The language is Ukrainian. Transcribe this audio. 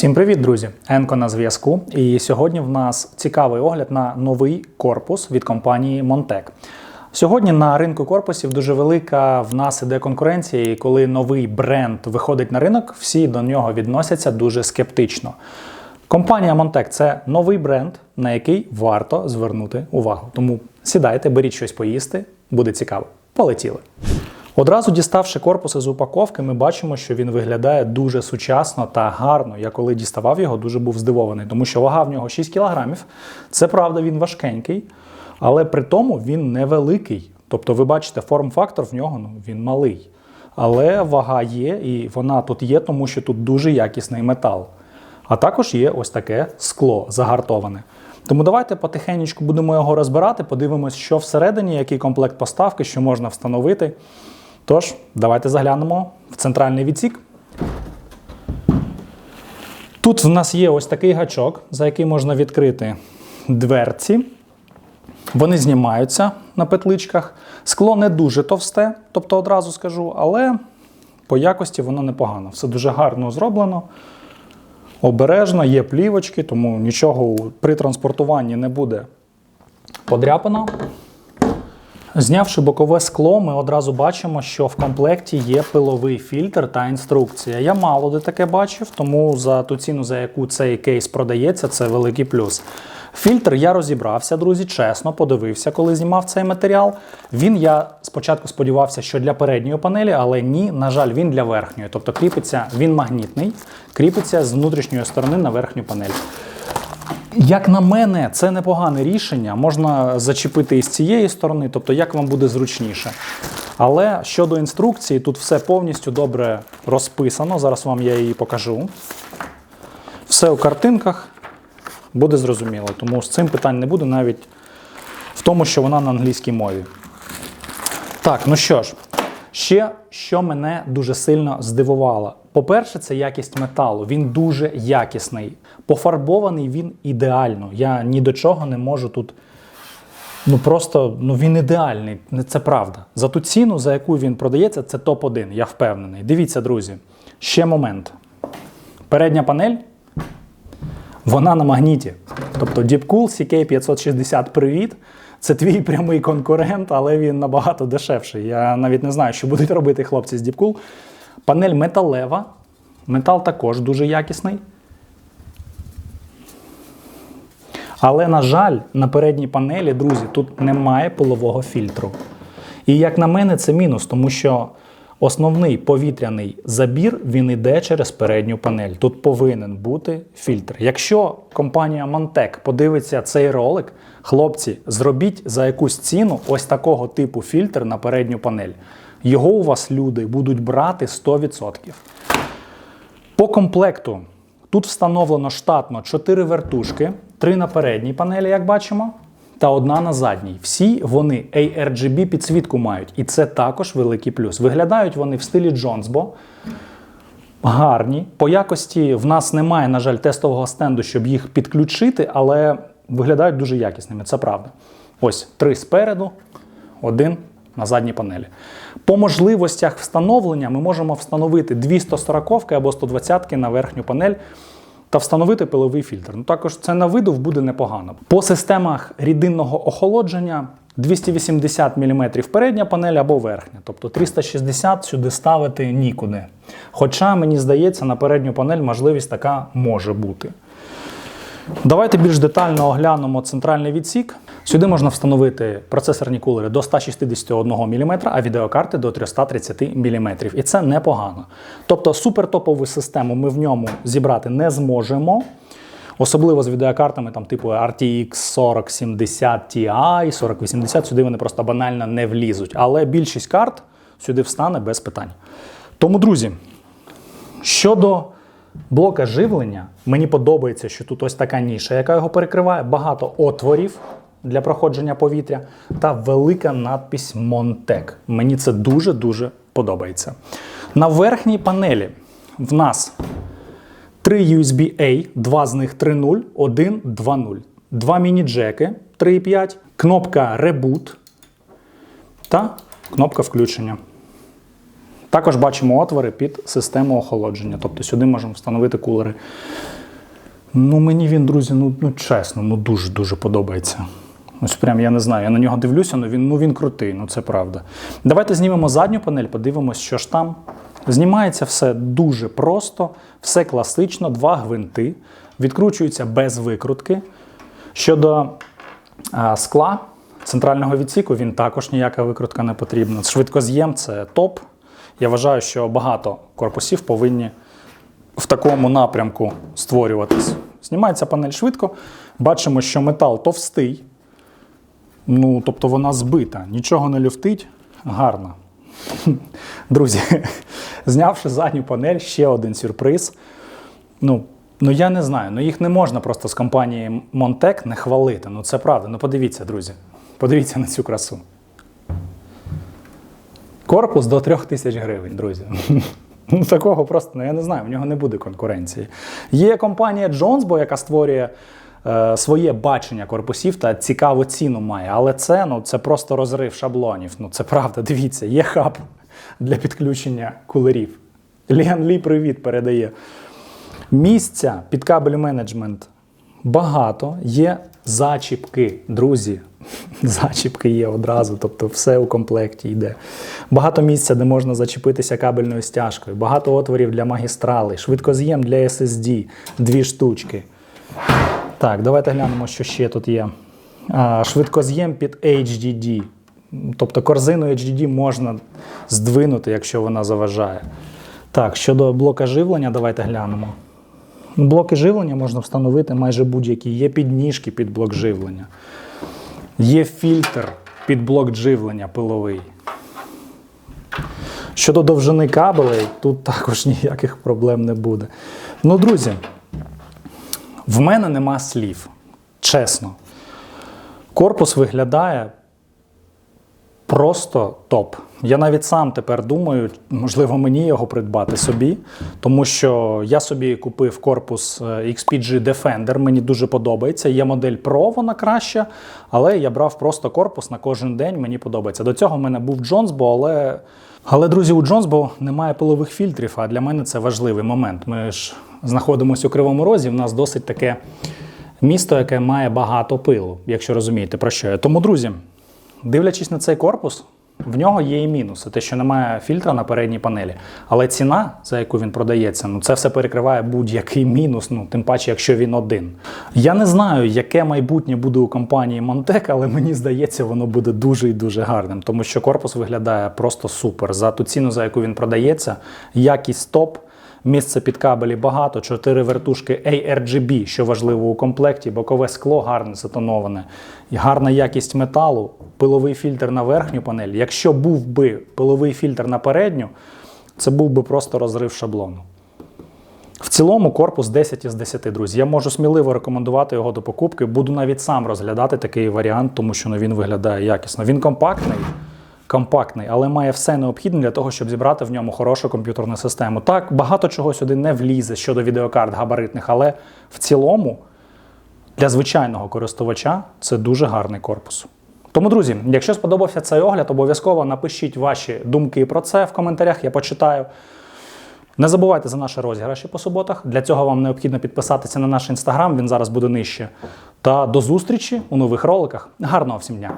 Всім привіт, друзі! Енко на зв'язку. І сьогодні в нас цікавий огляд на новий корпус від компанії Montec. Сьогодні на ринку корпусів дуже велика в нас іде конкуренція, і коли новий бренд виходить на ринок, всі до нього відносяться дуже скептично. Компанія Montec – це новий бренд, на який варто звернути увагу. Тому сідайте, беріть щось поїсти, буде цікаво. Полетіли. Одразу діставши корпус із упаковки, ми бачимо, що він виглядає дуже сучасно та гарно. Я коли діставав його, дуже був здивований, тому що вага в нього 6 кілограмів. Це правда, він важкенький, але при тому він невеликий. Тобто, ви бачите, форм-фактор в нього ну, він малий. Але вага є, і вона тут є, тому що тут дуже якісний метал. А також є ось таке скло загартоване. Тому давайте потихеньку будемо його розбирати, подивимось, що всередині, який комплект поставки, що можна встановити. Тож, давайте заглянемо в центральний відсік. Тут в нас є ось такий гачок, за який можна відкрити дверці. Вони знімаються на петличках. Скло не дуже товсте, тобто одразу скажу, але по якості воно непогано. Все дуже гарно зроблено. Обережно, є плівочки, тому нічого при транспортуванні не буде подряпано. Знявши бокове скло, ми одразу бачимо, що в комплекті є пиловий фільтр та інструкція. Я мало де таке бачив, тому за ту ціну, за яку цей кейс продається, це великий плюс. Фільтр я розібрався, друзі, чесно, подивився, коли знімав цей матеріал. Він я спочатку сподівався, що для передньої панелі, але ні, на жаль, він для верхньої. Тобто кріпиться, він магнітний, кріпиться з внутрішньої сторони на верхню панель. Як на мене, це непогане рішення. Можна зачепити і з цієї сторони, тобто як вам буде зручніше. Але щодо інструкції, тут все повністю добре розписано. Зараз вам я її покажу. Все у картинках буде зрозуміло, тому з цим питань не буде навіть в тому, що вона на англійській мові. Так, ну що ж, ще що мене дуже сильно здивувало. По-перше, це якість металу. Він дуже якісний. Пофарбований він ідеально. Я ні до чого не можу тут. Ну просто ну він ідеальний, це правда. За ту ціну, за яку він продається, це топ-1, я впевнений. Дивіться, друзі. Ще момент. Передня панель, вона на магніті. Тобто Deepcool CK560 Привіт. Це твій прямий конкурент, але він набагато дешевший. Я навіть не знаю, що будуть робити хлопці з Deepcool. Панель металева. Метал також дуже якісний. Але, на жаль, на передній панелі, друзі, тут немає полового фільтру. І як на мене, це мінус, тому що основний повітряний забір він йде через передню панель. Тут повинен бути фільтр. Якщо компанія Montec подивиться цей ролик, хлопці, зробіть за якусь ціну ось такого типу фільтр на передню панель. Його у вас люди будуть брати 100%. По комплекту тут встановлено штатно 4 вертушки, 3 на передній панелі, як бачимо, та одна на задній. Всі вони ARGB підсвітку мають, і це також великий плюс. Виглядають вони в стилі Джонсбо. Гарні. По якості в нас немає, на жаль, тестового стенду, щоб їх підключити, але виглядають дуже якісними, це правда. Ось три спереду, один на задній панелі. По можливостях встановлення ми можемо встановити 240 або 120 на верхню панель та встановити пиловий фільтр. Ну Також це на видов буде непогано. По системах рідинного охолодження 280 мм передня панель або верхня, тобто 360 сюди ставити нікуди. Хоча, мені здається, на передню панель можливість така може бути. Давайте більш детально оглянемо центральний відсік. Сюди можна встановити процесорні кулери до 161 мм, а відеокарти до 330 мм. І це непогано. Тобто супертопову систему ми в ньому зібрати не зможемо. Особливо з відеокартами там, типу RTX 4070 Ti, 4080, сюди вони просто банально не влізуть. Але більшість карт сюди встане без питань. Тому, друзі, щодо блока живлення, мені подобається, що тут ось така ніша, яка його перекриває, багато отворів для проходження повітря та велика надпись Montec. Мені це дуже-дуже подобається. На верхній панелі в нас три USB-A, два з них 3.0, один 2.0. Два міні-джеки 3.5, кнопка Reboot та кнопка включення. Також бачимо отвори під систему охолодження. Тобто сюди можемо встановити кулери. Ну, мені він, друзі, ну, ну чесно, ну дуже-дуже подобається. Ось прям я не знаю. Я на нього дивлюся, ну він, ну він крутий, ну це правда. Давайте знімемо задню панель, подивимось, що ж там. Знімається все дуже просто, все класично, два гвинти, відкручуються без викрутки. Щодо а, скла центрального відсіку, він також ніяка викрутка не потрібна. Швидкоз'єм це топ. Я вважаю, що багато корпусів повинні в такому напрямку створюватись. Знімається панель швидко. Бачимо, що метал товстий. Ну, тобто вона збита, нічого не люфтить. Гарно. Друзі, знявши задню панель, ще один сюрприз. Ну, ну я не знаю, ну їх не можна просто з компанії Montec не хвалити. Ну це правда. Ну подивіться, друзі. Подивіться на цю красу. Корпус до 3 тисяч гривень, друзі. Ну, такого просто, ну я не знаю, в нього не буде конкуренції. Є компанія Jonesbo, яка створює е, своє бачення корпусів та цікаву ціну має. Але це, ну, це просто розрив шаблонів. Ну, це правда, дивіться, є хаб для підключення кулерів. Ліан Лі привіт передає. Місця під кабель менеджмент багато, є зачіпки, друзі. Зачіпки є одразу, тобто все у комплекті йде. Багато місця, де можна зачепитися кабельною стяжкою, багато отворів для магістрали, швидкоз'єм для SSD, дві штучки. Так, давайте глянемо, що ще тут є. Швидкоз'єм під HDD. Тобто корзину HDD можна здвинути, якщо вона заважає. Так, щодо блока живлення, давайте глянемо. Блоки живлення можна встановити майже будь-які. Є підніжки під блок живлення. Є фільтр під блок живлення пиловий. Щодо довжини кабелей, тут також ніяких проблем не буде. Ну, друзі, в мене нема слів. Чесно. Корпус виглядає просто топ. Я навіть сам тепер думаю, можливо, мені його придбати собі, тому що я собі купив корпус е, XPG Defender, мені дуже подобається. Є модель Pro, вона краща, але я брав просто корпус на кожен день, мені подобається. До цього в мене був Jonesbo, але. Але, друзі, у Jonesbo немає пилових фільтрів, а для мене це важливий момент. Ми ж знаходимося у Кривому Розі, в нас досить таке місто, яке має багато пилу, якщо розумієте про що я. Тому, друзі, дивлячись на цей корпус, в нього є і мінуси, те, що немає фільтра на передній панелі. Але ціна, за яку він продається, ну це все перекриває будь-який мінус, ну тим паче, якщо він один. Я не знаю, яке майбутнє буде у компанії Montec, але мені здається, воно буде дуже і дуже гарним, тому що корпус виглядає просто супер. За ту ціну, за яку він продається, якість топ. Місце під кабелі багато, чотири вертушки ARGB, що важливо у комплекті, бокове скло гарне затоноване, гарна якість металу, пиловий фільтр на верхню панель. Якщо був би пиловий фільтр на передню, це був би просто розрив шаблону. В цілому корпус 10 із 10, друзі. Я можу сміливо рекомендувати його до покупки. Буду навіть сам розглядати такий варіант, тому що ну, він виглядає якісно. Він компактний, компактний, але має все необхідне для того, щоб зібрати в ньому хорошу комп'ютерну систему. Так, багато чого сюди не влізе щодо відеокарт габаритних, але в цілому для звичайного користувача це дуже гарний корпус. Тому, друзі, якщо сподобався цей огляд, обов'язково напишіть ваші думки про це в коментарях, я почитаю. Не забувайте за наші розіграші по суботах. Для цього вам необхідно підписатися на наш інстаграм, він зараз буде нижче. Та до зустрічі у нових роликах. Гарного всім дня!